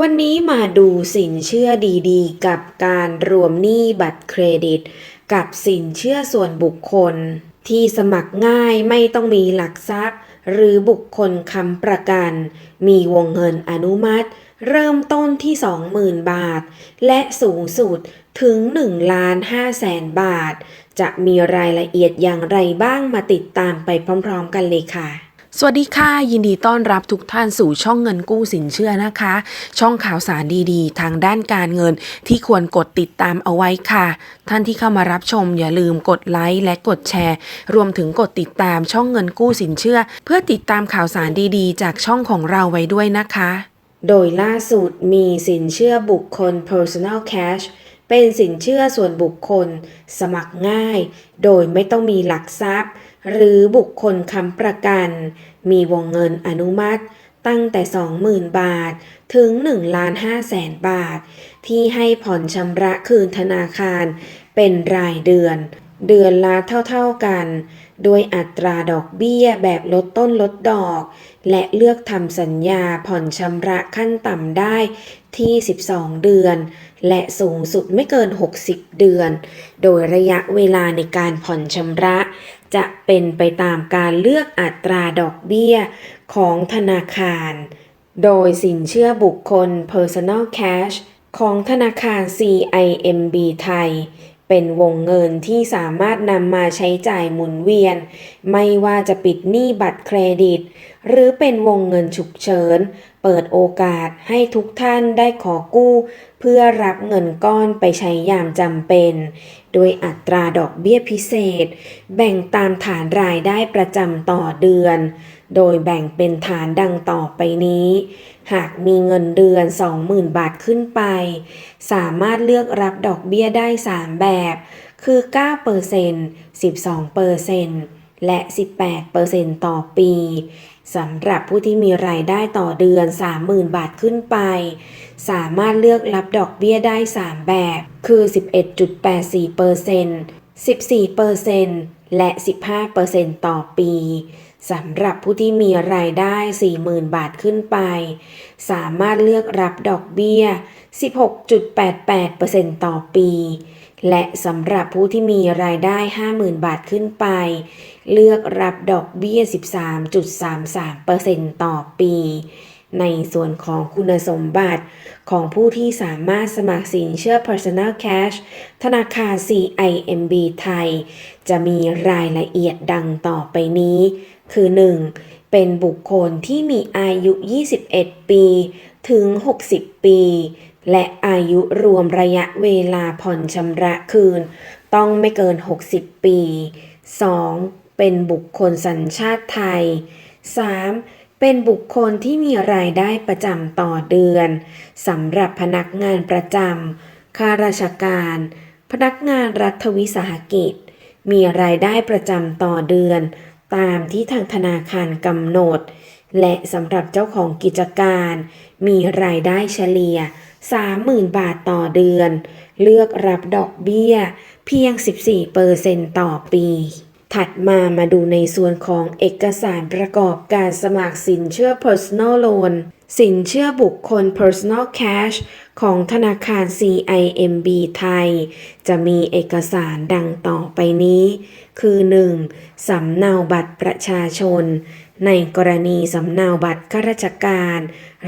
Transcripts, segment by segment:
วันนี้มาดูสินเชื่อดีๆ กับการรวมหนี้บัตรเครดิต กับสินเชื่อส่วนบุคคล ที่สมัครง่ายไม่ต้องมีหลักทรัพย์ หรือบุคคลค้ำประกัน มีวงเงินอนุมัติ เริ่มต้นที่ 20,000 บาท และสูงสุดถึง1ล้าน5แสนบาท จะมีรายละเอียดอย่างไรบ้างมาติดตามไปพร้อม ๆ กันเลยค่ะ สวัสดีค่ะยินดีต้อนรับทุกท่านสู่ช่องเงินกู้สินเชื่อนะคะ ช่องข่าวสารดีๆ ทางด้านการเงินที่ควรกดติดตามเอาไว้ค่ะ ท่านที่เข้ามารับชมอย่าลืมกดไลค์และกดแชร์ รวมถึงกดติดตามช่องเงินกู้สินเชื่อ เพื่อติดตามข่าวสารดีๆ จากช่องของเราไว้ด้วยนะคะ โดยล่าสุดมีสินเชื่อบุคคล personal cash เป็นสินเชื่อส่วนบุคคล สมัครง่าย โดยไม่ต้องมีหลักทรัพย์ หรือบุคคลค้ำประกัน มีวงเงินอนุมัติตั้งแต่ 20,000 บาท ถึง1ล้าน5แสนบาท ที่ให้ผ่อนชำระคืนธนาคารเป็นรายเดือน เดือนละเท่าๆกัน โดยอัตราดอกเบี้ยแบบลดต้นลดดอก และเลือกทำสัญญาผ่อนชำระขั้นต่ำได้ที่ 12 เดือน และสูงสุดไม่เกิน 60 เดือน โดยระยะเวลาในการผ่อนชำระ จะเป็นไปตามการเลือกอัตราดอกเบี้ยของธนาคาร โดยสินเชื่อบุคคล Personal Cash ของธนาคาร CIMB ไทย เป็นวงเงินที่สามารถนำมาใช้จ่ายหมุนเวียน ไม่ว่าจะปิดหนี้บัตรเครดิต หรือเป็นวงเงินฉุกเฉิน เปิดโอกาสให้ทุกท่านได้ขอกู้ เพื่อรับเงินก้อนไปใช้ยามจำเป็น โดยอัตราดอกเบี้ยพิเศษ แบ่งตามฐานรายได้ประจำต่อเดือน โดยแบ่งเป็นฐานดังต่อไปนี้ หากมีเงินเดือน 20,000 บาทขึ้นไป สามารถเลือกรับดอกเบี้ยได้ 3 แบบ คือ 9% 12%และ 18%ต่อปีสำหรับผู้ที่มีรายได้ต่อเดือน 30,000 บาทขึ้นไป สามารถเลือกรับดอกเบี้ยได้ 3 แบบ คือ 11.84% 14%และ 15%ต่อปี สำหรับผู้ที่มีรายได้ 40,000 บาทขึ้นไป สามารถเลือกรับดอกเบี้ย 16.88%ต่อปี และสำหรับผู้ที่มีรายได้ 50,000 บาทขึ้นไป เลือกรับดอกเบี้ย 13.33%ต่อปี ในส่วนของคุณสมบัติของผู้ที่สามารถสมัครสินเชื่อ Personal Cash ธนาคาร CIMB ไทย จะมีรายละเอียดดังต่อไปนี้ คือ 1. เป็นบุคคลที่มีอายุ 21 ปี ถึง 60 ปี และอายุรวมระยะเวลาผ่อนชำระคืน ต้องไม่เกิน 60 ปี 2. เป็นบุคคลสัญชาติไทย 3. เป็นบุคคลที่มีรายได้ประจำต่อเดือนสำหรับพนักงานประจำข้าราชการ พนักงานรัฐวิสาหกิจ มีรายได้ประจำต่อเดือน ตามที่ทางธนาคารกำหนด และสำหรับเจ้าของกิจการ มีรายได้เฉลี่ย 30,000 บาทต่อเดือน เลือกรับดอกเบี้ย เพียง 14%ต่อปี ถัดมามาดูในส่วนของเอกสารประกอบการสมัครสินเชื่อ personal loan สินเชื่อบุคคล personal cash ของธนาคาร CIMB ไทย จะมีเอกสารดังต่อไปนี้ คือ 1. สำเนาบัตรประชาชน ในกรณีสำเนาบัตรข้าราชการ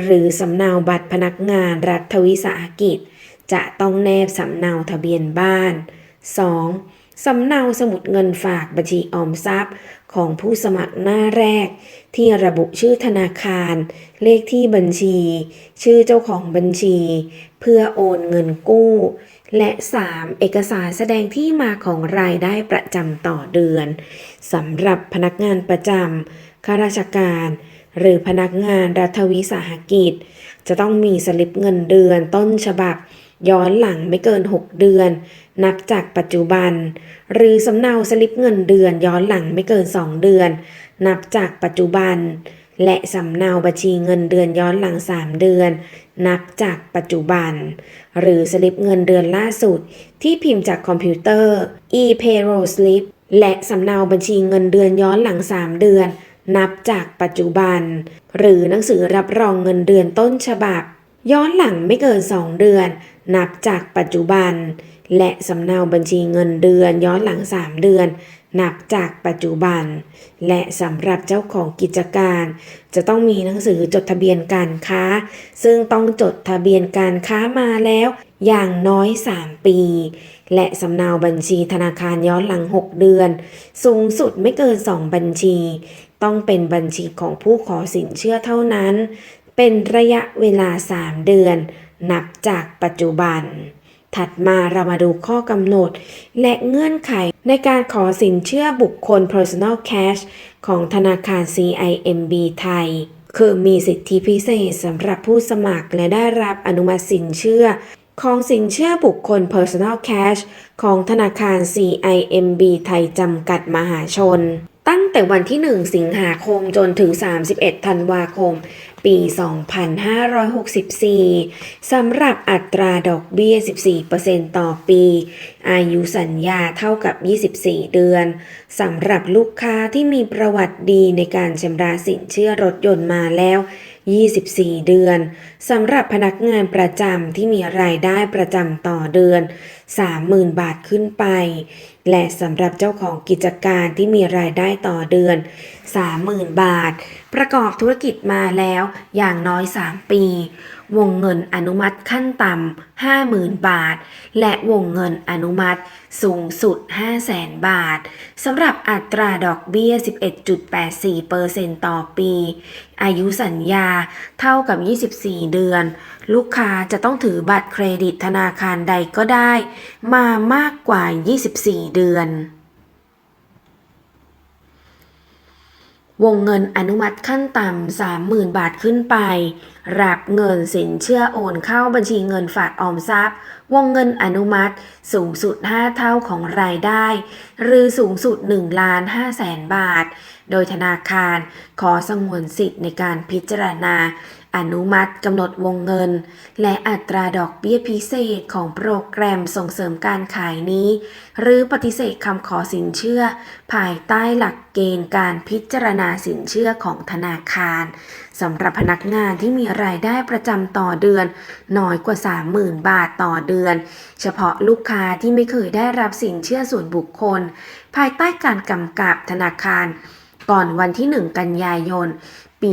หรือสำเนาบัตรพนักงานรัฐวิสาหกิจ จะต้องแนบสำเนาทะเบียนบ้าน 2. สำเนาสมุดเงินฝากบัญชีออมทรัพย์ ของผู้สมัครหน้าแรก ที่ระบุชื่อธนาคาร เลขที่บัญชี ชื่อเจ้าของบัญชี เพื่อโอนเงินกู้ และ 3. เอกสารแสดงที่มาของรายได้ประจำต่อเดือนสำหรับพนักงานประจำข้าราชการ หรือพนักงานรัฐวิสาหกิจ จะต้องมีสลิปเงินเดือนต้นฉบับ ย้อนหลังไม่เกิน 6 เดือน นับจากปัจจุบัน หรือสำเนาสลิปเงินเดือน ย้อนหลังไม่เกิน 2 เดือน นับจากปัจจุบัน และสำเนาบัญชีเงินเดือนย้อนหลัง 3 เดือน นับจากปัจจุบัน หรือสลิปเงินเดือนล่าสุด ที่พิมพ์จากคอมพิวเตอร์ e-payroll slip และสำเนาบัญชีเงินเดือนย้อนหลัง 3 เดือน นับจากปัจจุบัน หรือหนังสือรับรองเงินเดือนต้นฉบับ ย้อนหลังไม่เกิน 2 เดือน นับจากปัจจุบัน และสำเนาบัญชีเงินเดือนย้อนหลัง 3 เดือน นับจากปัจจุบัน และสำหรับเจ้าของกิจการ จะต้องมีหนังสือจดทะเบียนการค้า ซึ่งต้องจดทะเบียนการค้ามาแล้ว อย่างน้อย 3 ปี และสำเนาบัญชีธนาคารย้อนหลัง 6 เดือน สูงสุดไม่เกิน 2 บัญชี ต้องเป็นบัญชีของผู้ขอสินเชื่อเท่านั้น เป็นระยะเวลา 3 เดือน นับจากปัจจุบัน ถัดมาเรามาดูข้อกำหนด และเงื่อนไขในการขอสินเชื่อบุคคล personal cash ของธนาคาร CIMB ไทย คือมีสิทธิพิเศษสำหรับผู้สมัครและได้รับอนุมัติสินเชื่อของสินเชื่อบุคคล personal cash ของธนาคาร CIMB ไทยจำกัดมหาชน แต่วันที่ 1 สิงหาคมจนถึง 31 ธันวาคม ปี 2564 สำหรับอัตราดอกเบี้ย 14%ต่อปี อายุสัญญาเท่ากับ 24 เดือน สำหรับลูกค้าที่มีประวัติดีในการชำระสินเชื่อรถยนต์มาแล้ว24 เดือน สำหรับพนักงานประจำที่มีรายได้ประจำต่อเดือน 30,000 บาทขึ้นไปและสำหรับเจ้าของกิจการที่มีรายได้ต่อเดือน 30,000 บาท ประกอบธุรกิจมาแล้วอย่างน้อย 3 ปี วงเงินอนุมัติขั้นต่ำ50,000 บาท และวงเงินอนุมัติสูงสุด 500,000 บาทสำหรับอัตราดอกเบี้ย 11.84%ต่อปี อายุสัญญาเท่ากับ 24 เดือน ลูกค้าจะต้องถือบัตรเครดิตธนาคารใดก็ได้ มามากกว่า 24เดือน วงเงินอนุมัติขั้นต่ำ 30,000 บาทขึ้นไป รับเงินสินเชื่อโอนเข้าบัญชีเงินฝากออมทรัพย์ วงเงินอนุมัติสูงสุด 5 เท่าของรายได้ หรือสูงสุด1ล้าน5แสนบาท โดยธนาคารขอสงวนสิทธิ์ในการพิจารณา อนุมัติกำหนดวงเงิน และอัตราดอกเบี้ยพิเศษของโปรแกรมส่งเสริมการขายนี้ หรือปฏิเสธคำขอสินเชื่อ ภายใต้หลักเกณฑ์การพิจารณาสินเชื่อของธนาคารสำหรับพนักงานที่มีรายได้ประจำต่อเดือน น้อยกว่า 30,000 บาทต่อเดือน เฉพาะลูกค้าที่ไม่เคยได้รับสินเชื่อส่วนบุคคล ภายใต้การกำกับธนาคารก่อนวันที่ 1 กันยายน ปี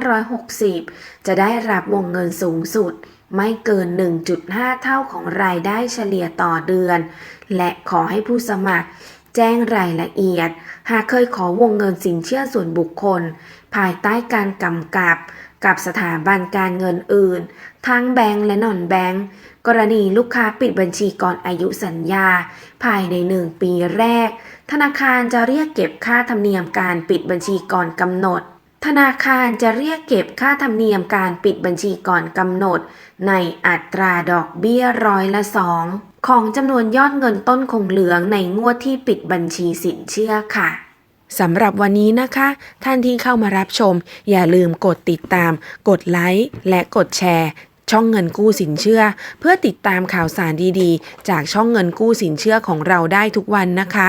2560 จะได้รับวงเงินสูงสุด ไม่เกิน 1.5 เท่าของรายได้เฉลี่ยต่อเดือน และขอให้ผู้สมัคร แจ้งรายละเอียด หากเคยขอวงเงินสินเชื่อส่วนบุคคล ภายใต้การกำกับกับสถาบันการเงินอื่น ทั้งแบงก์และนอนแบงก์กรณีลูกค้าปิดบัญชีก่อนอายุสัญญา ภายในหนึ่งปีแรก ธนาคารจะเรียกเก็บค่าธรรมเนียมการปิดบัญชีก่อนกำหนด ธนาคารจะเรียกเก็บค่าธรรมเนียมการปิดบัญชีก่อนกำหนด ในอัตราดอกเบี้ยร้อยละสองของจำนวนยอดเงินต้นคงเหลืองในงวดที่ปิดบัญชีสินเชื่อค่ะสำหรับวันนี้นะคะ ท่านที่เข้ามารับชม อย่าลืมกดติดตาม กดไลค์และกดแชร์ช่องเงินกู้สินเชื่อ เพื่อติดตามข่าวสารดีๆ จากช่องเงินกู้สินเชื่อของเราได้ทุกวันนะคะ